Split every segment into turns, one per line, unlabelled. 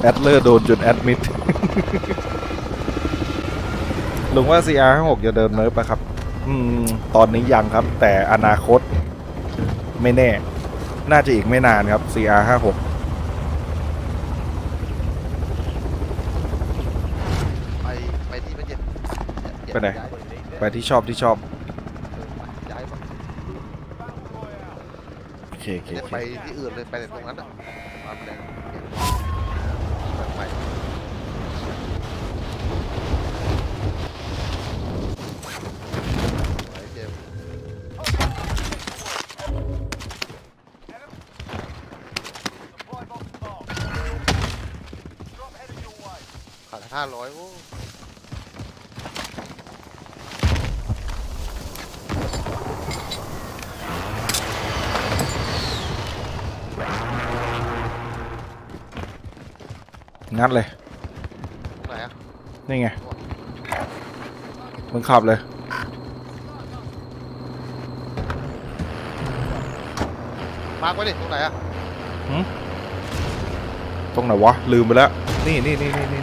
แอดเลอร์โดนจนแอดมิดลุงว่า CR 56 จะเดินเนิร์ฟปะครับ อืม ตอนนี้ยังครับ แต่อนาคต ไม่แน่ น่าจะอีกไม่นานครับ CR 56
ไปไปที่ไม่เจ็บ
ไปไหน
ย้าย
ไปที่ชอบที่ชอบ
ย้ายมา
โอเคโอเค
จะ
โอเค
ไปที่อื่นเลยไปแต่ตรงนั้นอะมาแดง ขาดห้าร้อยโอ้
งัดเลย
ไหนอะ
นี่ไง มึงขับเลย
มาร์กไว้ดิตรงไหนอะ
ตรงไหนวะ ลืมไปแล้ว นี่นี่นี่นี่นี่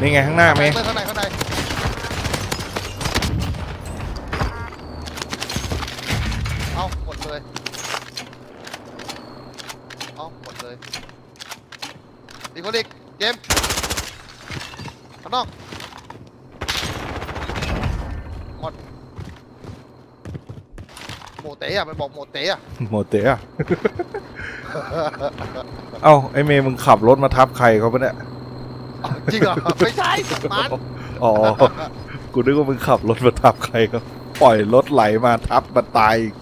นี่นี่ไงข้างหน้าเมย์
ข้างในข้างในเอาหมดเลยเอาหมดเลยอีกคนอีกเกมข้างนอกหมดโมเตะอะมันบอกโมเตะอะ
โมเตะเอ้าไอเมย์มึงขับรถมาทับใครเขาปะเนี่ย
จริงเหรอ ไม่ใช่มัน
อ๋อ กูนึกว่ามึงขับรถมาทับใครเขาปล่อยรถไหลมาทับมาตายอีก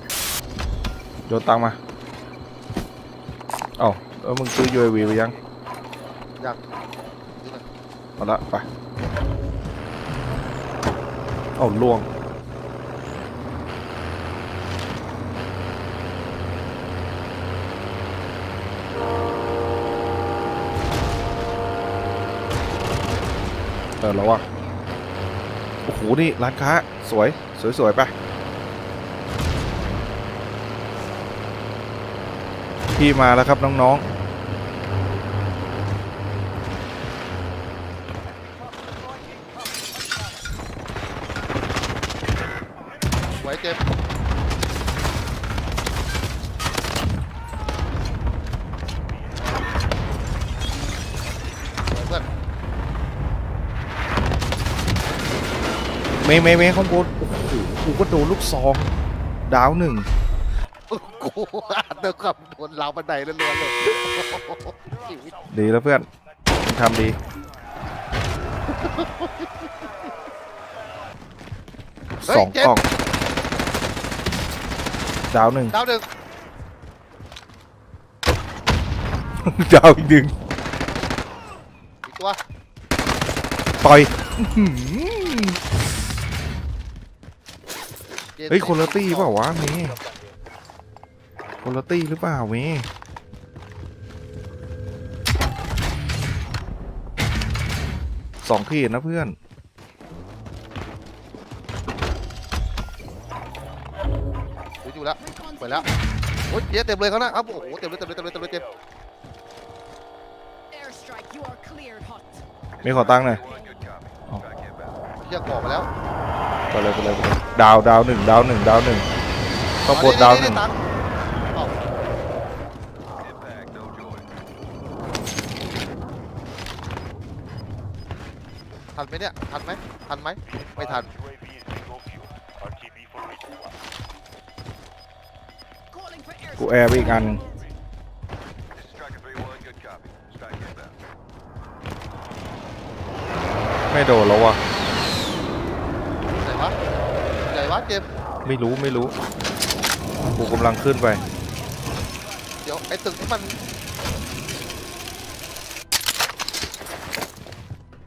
โยนตังค์มา เอ้าแล้วมึงซื้อ UAV ไปยัง
อยาก
เอาละ ไป เอ้าล่วง ออแล้ววะโอ้โห นี่ ร้านค้า สวย สวยสวยๆไปพี่มาแล้วครับน้องๆ มย์เมย์เมย์ข้างบนโอ้โหกูก็โดนลูกซองดาวหนึ่ง
กูอ่านเดินขับโดนราวบันไดล้วนๆเลยชีวิต
ดีแล้วเพื่อนมึงทำดีสองกล่อง ดาวหนึ่ง
ดาวหนึ่ง
ดาวอีกหนึ่ง
อีกตัว
ต่อยอื้อหือ เฮ้ยคนละตี้เปล่าวะเมย์คนละตี้หรือเปล่าเมย์สองขีดนะเพื่อน
ดูอยู่แล้วเปิดแล้วโอ้ยเจ๊เต็มเลยเขานะครับโอ้โหเต็มเลยเต็มเลยเต็มเลยเต็มเลยเต็ม
Airstrike, you are cleared hot.
มีขอตั้งค์หน่อย
เชี่ยก่อกมาแล้ว
ไปเลยไปเลยไปเลยดาวดาวหนึ่งดาวหนึ่งดาวหนึ่งต้องกดดาวหนึ่ง
ตังค์เอ้าทันไหมเนี่ย ทันไหมทันไหมไม่ทัน
Calling for
กู
airstrike.
แอร์ไปอีกอันหนึ่งไม่โดนแล้ววะ
ไหนวะไหนวะ เจมส์
ไม่รู้ไม่รู้กูกำลังขึ้นไป
เดี๋ยวไอ้ตึกที่มัน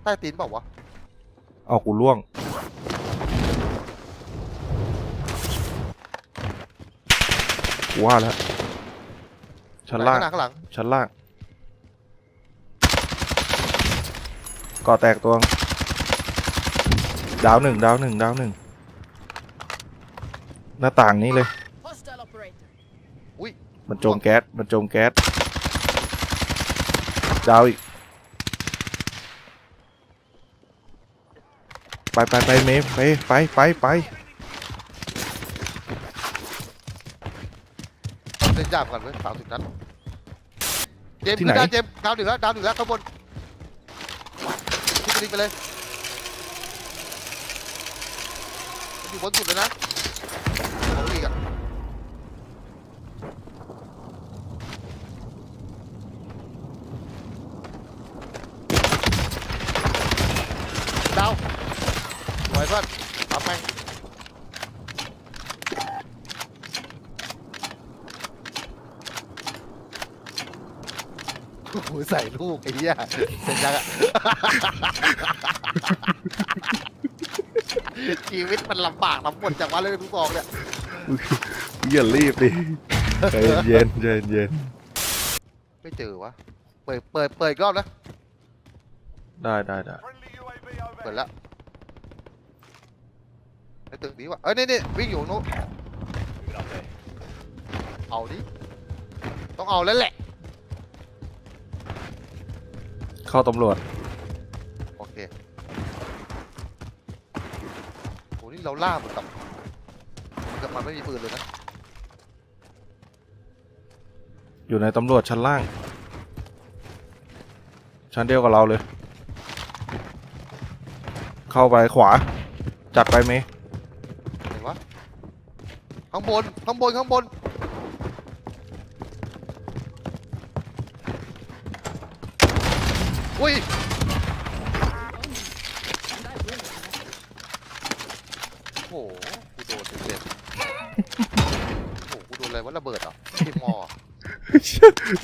ใต้ตีนเปล่าวะ
เอากูล่วง กูว่าแล้ว ชั้นล่าง
ข้างหน้าข้างหลัง
ชั้นล่างก่อแตกตัวงดาวหนึ่งดาวหนึ่งดาวหนึ่ง หน้าต่างนี้เลย
Hostile operator.
มันจมแก๊ส มันจมแก๊สดาวอีก ไปไปไปเมฟไปไปไปไป
เล่นยากกันเว้ยสามสิบนัดเจมส์ขึ้นได้เจมส์ดาวหนึ่งแล้วดาวหนึ่งแล้วข้างบนขึ้นไปดิไปเลยมันอยู่บนสุดเลยนะของอีกอะดาวสวยเพื่อนรับไป โอ้โห ใส่ลูกไอ้เหี้ยเสร็จยังอะ ชีวิตมันลำบากลำบนจากวันเลยทุกซองเนี่ย
อย่ารีบดิใจเย็นใจเย็น
ไม่เจอวะเปิดเปิดเปิดอีกรอบนะ
ได้ได้ได้
เปิดแล้วไอ้ตึกนี้วะเอ้ยนี่นี่วิ่งอยู่นู้นเอาดิต้องเอาแล้วแหละ
เข้าตำรวจ
โอเคโหนี่เราล่าเหมือนกับเหมือนกับมันไม่มีปืนเลยนะ
อยู่ในตำรวจชั้นล่าง ชั้นเดียวกับเราเลย เข้าไปขวา จัดไปเม
ไหนวะข้างบน ข้างบน ข้างบน อุ้ยโอ้โหกูโดนเต็มๆโอ้โหกูโดนอะไรวะระเบิดเหรอะทีมอร์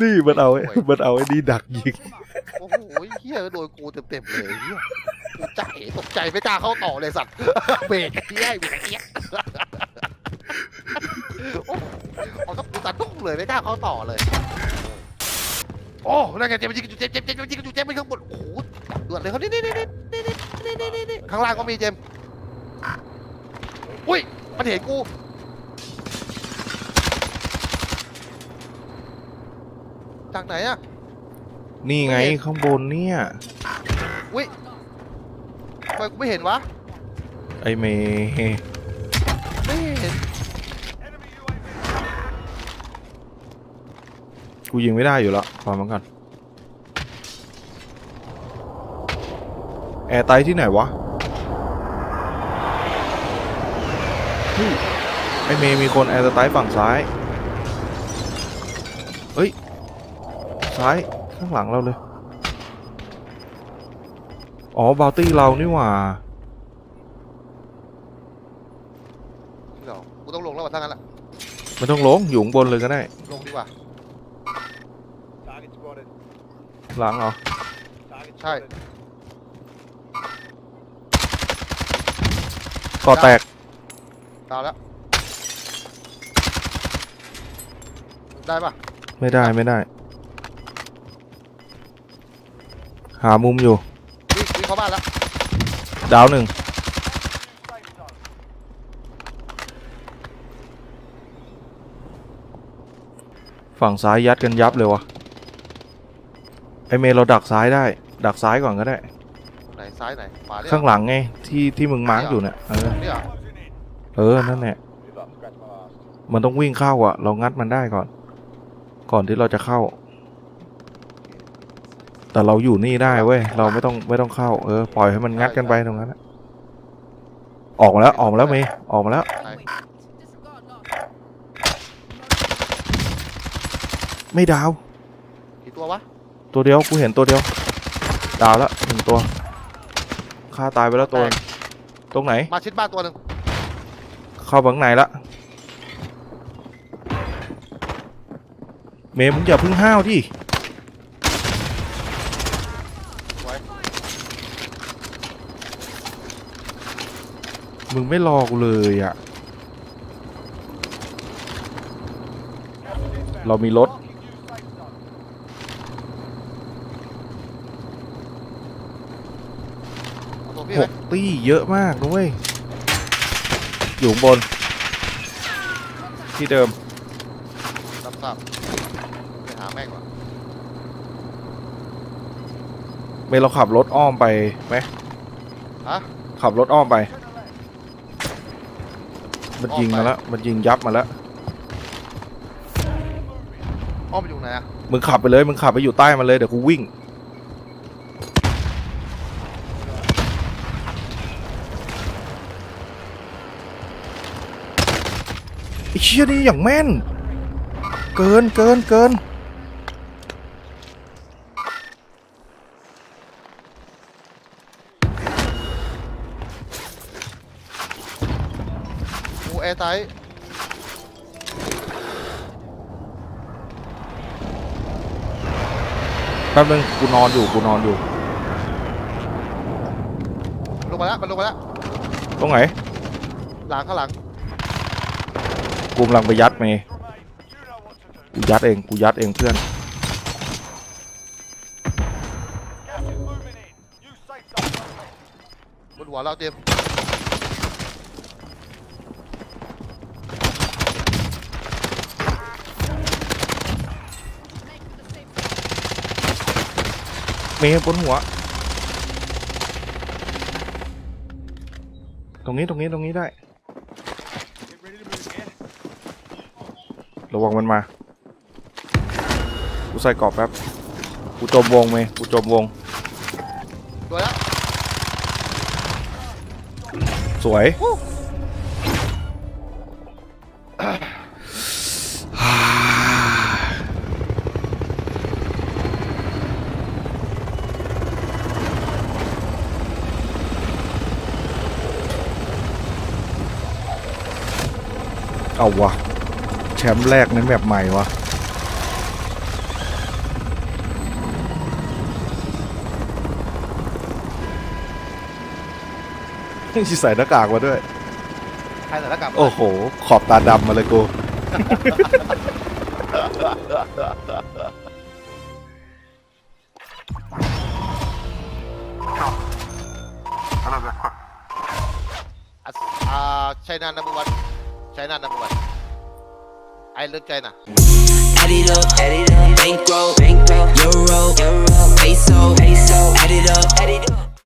นี่มันเอาไอ้มันเอาไอ้นี่ดักยิง
โอ้โหเฮียโดนกูเต็มๆเลยเฮียกูใจตกใจไม่กล้าเข้าต่อเลยสัตว์เบรกไอ้เฮียเบรกไอ้เฮียโอ้โหเอาต้องกูตัดตุ้งเลยไม่กล้าเข้าต่อเลย โอ้นั่นไงเจ็บมันยิงกันอยู่เจ็บเจ็บเจ็บมันยิงกันอยู่เจ็บมันข้างบนโอ้โหเดือดเลยเขานี่นี่นี่นี่นี่นี่นี่นี่นี่ข้างล่างก็มีเจมส์อุ้ยมันเห็นกูจากไหนอะ
นี่ไงข้างบนเนี่ย
ทำไมกูไม่เห็นวะ
ไอเมย์ กูยิงไม่ได้อยู่แล้วฟังมันก่อนแอร์ไตที่ไหนวะเฮ้ยไอเมย์มีคนแอร์ไตฝั่งซ้ายเฮ้ย ซ้ายข้างหลังเราเลย อ๋อบาวตี้เรานี่หว่า
เดี๋ยวกูต้องลงแล้วว่ะถ้างั้นล่ะ
ไม่ต้องลงอยู่ข้างบนเลยก็ได้
ลงดีกว่า
หลังเหรอ
ใช่
ก่อแตก
ตามแล้วได้ปะ
ไม่ได้ไม่ได้ หามุมอยู่
วิ่งวิ่งเข้าบ้านแล้ว
ดาวหนึ่ง ฝั่งซ้ายยัดกันยับเลยวะไอ เมย์เราดักซ้ายได้ ดักซ้ายก่อนก็ได้
ไหนซ้ายไหนขวาเนี่ย
ข้างหลังไงที่ที่มึงมาร์กอยู่เนี่ยเออ
เนี่ยเหรอ
เออนั่นแหละมันต้องวิ่งเข้าอะ เรางัดมันได้ก่อน ก่อนที่เราจะเข้า แต่เราอยู่นี่ได้เว้ยเราไม่ต้องไม่ต้องเข้า เออปล่อยให้มันงัดกันไปตรงนั้นอะออกมาแล้วออกมาแล้วเมย์ออกมาแล้ว
ไหน
Disregard loss.
ไม่ดาว
กี่ตัววะ
ตัวเดียวกูเห็นตัวเดียว ดาวแล้วหนึ่งตัวฆ่าตายไปแล้วตัวหนึ่งตรงไหน
มาชิดบ้านตัวหนึ่ง
เข้าบังไหนละเมย์มึงอย่าเพึ่งห้าวดิ
ไว้
มึงไม่รอกูเลยอะเรามีรถ
เอาตัวพี่
ห
ไหม
กตี้เยอะมากนะเว้ยอยู่ข้างบน ที่เดิม
รับทราบไปหาแม่งก่อน
เมย์เราขับรถอ้อมไปไหม
ฮะ
ขับรถอ้อมไป มันยิงมาแล้วมันยิงยับมาแล้ว
อ้อมไปอยู่ไหนอะ
มึงขับไปเลยมึงขับไปอยู่ใต้มันเลยเดี๋ยวกูวิ่ง ไอ้เชี่ยนี่อย่างแม่น เกินเกินเกิน
กูแอร์ไตท์
แป๊บนึงกูนอนอยู่กูนอนอยู่
ลงมาแล้วมันลงมาแล้ว
ตรงไหน
หลังข้างหลัง
กูกำลังไปยัดเมย์กูยัดเองกูยัดเองเพื่อน
บนหัวเราเตรียม
เมย์บนหัว ตรงนี้ตรงนี้ตรงนี้ได้ ระวังมันมา กูใส่กรอบแป๊บ กูจมวงเมย์กูจมวง
ตัวแล้ว
สวย เอาวะแชมป์แรกในแมปใหม่วะใส่หน้ากากมาด้วย
ใครแต่ละกลับ
โอ้โห ขอบตาดำมาเลยกู
อะอ่าไชน่านัมเบอร์วันไชน่านัมเบอร์วัน I love China.
Add it up, add it up, bankroll, bankroll, euro, euro, peso, peso, add it up, add it up.